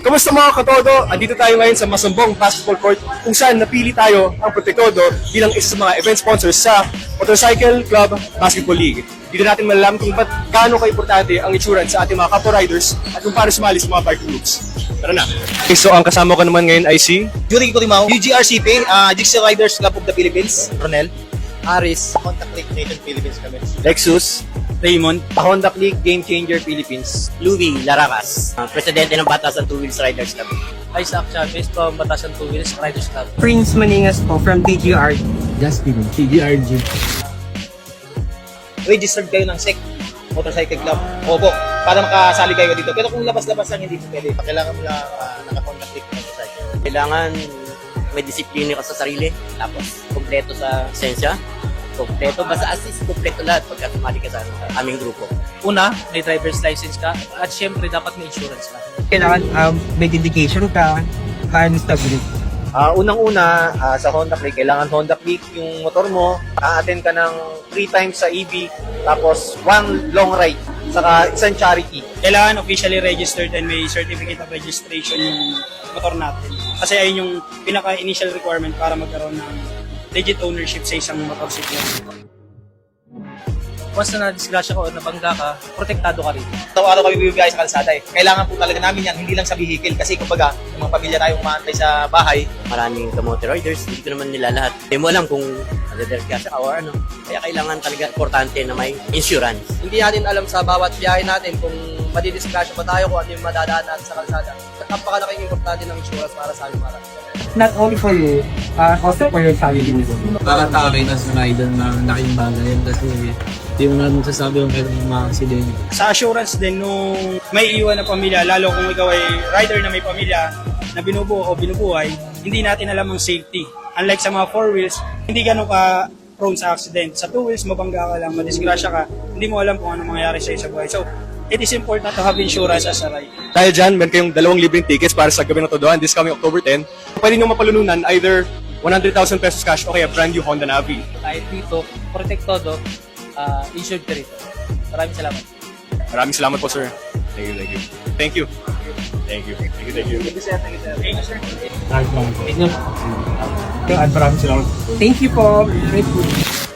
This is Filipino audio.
Kamusta mga katodo? Andito tayo ngayon sa Masambong Basketball Court kung saan napili tayo ang Protectodo bilang isa sa mga event sponsors sa Motorcycle Club Basketball League. Dito natin malalaman kung ba't gaano ka-importante ang insurance sa ating mga kapwa riders at kung paano sumali sa mga bike groups. Tara na! Okay, so ang kasama ko naman ngayon ay si Judy Corimao, UGRCP, uh, Jigsaw Riders Club of the Philippines, Ronel. Aris, Contact League Nation Philippines kami. Lexus, Raymond, Honda Click Game Changer Philippines. Louie Laracas, uh, presidente ng Batasan Two Wheels Riders Club. Isaac Chavez from Batasan Two Wheels Riders Club. Prince Maningas po from TGR. Justin, TGRG. Registered kayo ng SEC Motorcycle Club. Opo, para makasali kayo dito. Pero kung labas-labas lang, hindi po pwede. Kailangan mo lang uh, naka-Honda Click motorcycle. Kailangan may disiplina ka sa sarili, tapos kompleto sa sensya, kompleto, basta assist, kompleto lahat pagka sumali ka sa sa aming grupo. Una, may driver's license ka at syempre dapat may insurance ka. Kailangan um, may dedication ka, kaya stability. Ah, unang-una, ah, sa Honda Click, kailangan Honda Click yung motor mo. A-attend ka ng 3 times sa EV, tapos one long ride, saka isang charity. kailangan officially registered and may certificate of registration yung motor natin. Kasi ayun yung pinaka-initial requirement para magkaroon ng legit ownership sa isang motorcycle. Once na na-disgrasya ka o nabangga ka, protektado ka rin. Araw-araw kami bibigay sa kalsada eh. Kailangan po talaga namin yan, hindi lang sa vehicle. Kasi kumbaga, yung mga pamilya tayong umaantay sa bahay, Maraming kamote riders, hindi ko naman nila lahat. Hindi mo alam kung madadisgrasya ka or ano. Kaya kailangan talaga importante na may insurance. hindi natin alam sa bawat biyahe natin kung madidisgrasya pa tayo kung ano yung madadaan natin sa kalsada. Napakalaking importante ng insurance para sa aming mga Not only for you, uh, also for your family. Para tayo na sa rider na laking bagay yun kasi hindi mo naman sasabi kung kailan yung mga aksidente. Sa assurance din nung may iwan na pamilya, lalo kung ikaw ay rider na may pamilya na binubuo o binubuhay, hindi natin alam ang safety. Unlike sa mga four wheels, hindi ganun ka prone sa accident. Sa two wheels, mabangga ka lang, madisgrasya ka, hindi mo alam kung ano mangyayari sa sa buhay. So, it is important to have insurance as a rider. Dahil dyan, meron kayong dalawang libreng tickets para sa gabi ng Todoan this coming October 10. Pwede nyo mapalununan either 100,000 pesos cash o kaya brand new Honda Navi. Dahil dito, protektado, uh, insured ka rito. Maraming salamat. Maraming salamat po, sir. Thank you, thank you. Thank you. Thank you. Thank you, thank you. Thank you po. Grateful.